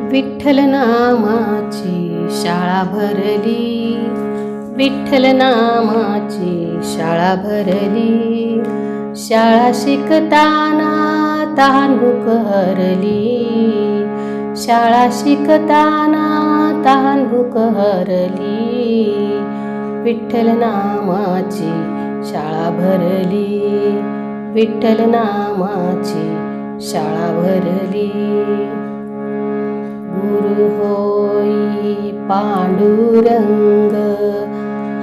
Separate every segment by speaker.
Speaker 1: विठ्ठल नामाची शाळा भरली. विठ्ठल नामाची शाळा भरली. शाळा शिकताना तहानभूक हरली. शाळा शिकताना तहानभूक हरली. विठ्ठल नामाची शाळा भरली. विठ्ठल नामाची शाळा भरली. गुरु होई पांडुरंग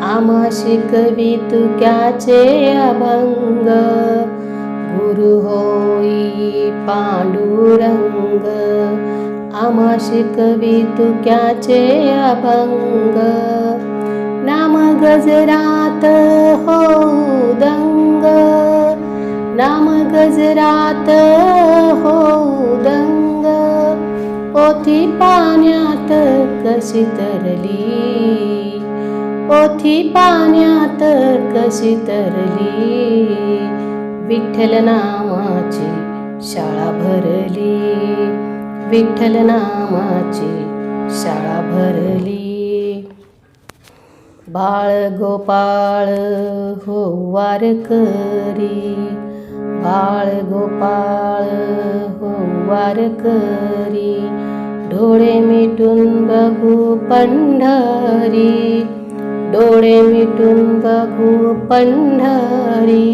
Speaker 1: आमा शिकवी तुक्याचे अभंग. गुरु होई पांडुरंग आमा शिकवी तुक्याचे अभंग. नाम गजरात हो दंग नाम गजरात हो दंग. पोथी पाण्यात कशी तरली? पोथी पाण्यात कशी तरली? विठ्ठल नामाची शाळा भरली. विठ्ठल नामाची शाळा भरली. बाळ गोपाळ हो वारकरी. बाळ गोपाळ हो वारकरी डोळे मिटून बघू पंढरी डोळे मिटून बघू पंढरी.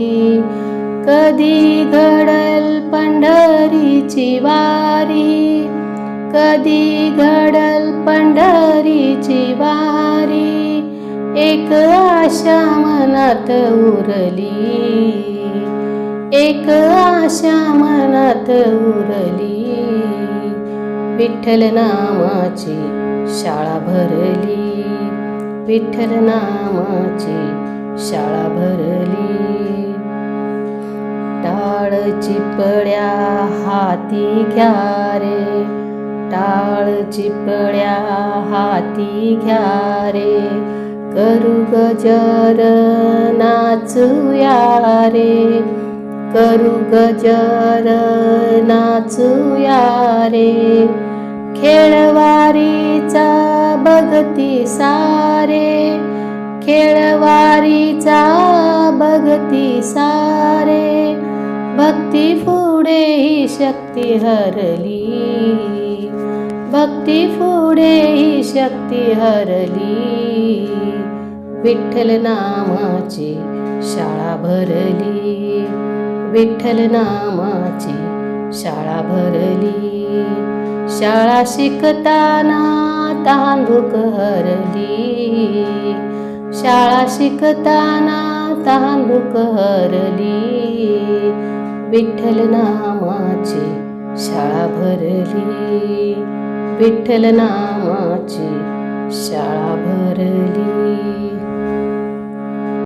Speaker 1: कधी घडल पंढरीची वारी कधी घडल पंढरीची वारी एक आशा मनात उरली. एक आशा मनात उरली. विठ्ठल नामाची शाळा भरली. विठ्ठल नामाची शाळा भरली. टाळ चिपळ्या हाती घ्या रे. टाळ चिपळ्या हाती घ्या रे. करू गजर नाचूया रे. करू गजर नाचूया रे खेळवारीचा बघती सारे. खेळवारीचा बघती सारे. भक्ती पुढे ही शक्ती हरली. भक्ती पुढे ही शक्ती हरली. विठ्ठल नामाची शाळा भरली. विठ्ठल नामाची शाळा भरली. शाळा शिकताना तांदूक हरली. शाळा शिकताना तांदूक हरली. विठ्ठल नामाची शाळा भरली. विठ्ठल नामाची शाळा भरली.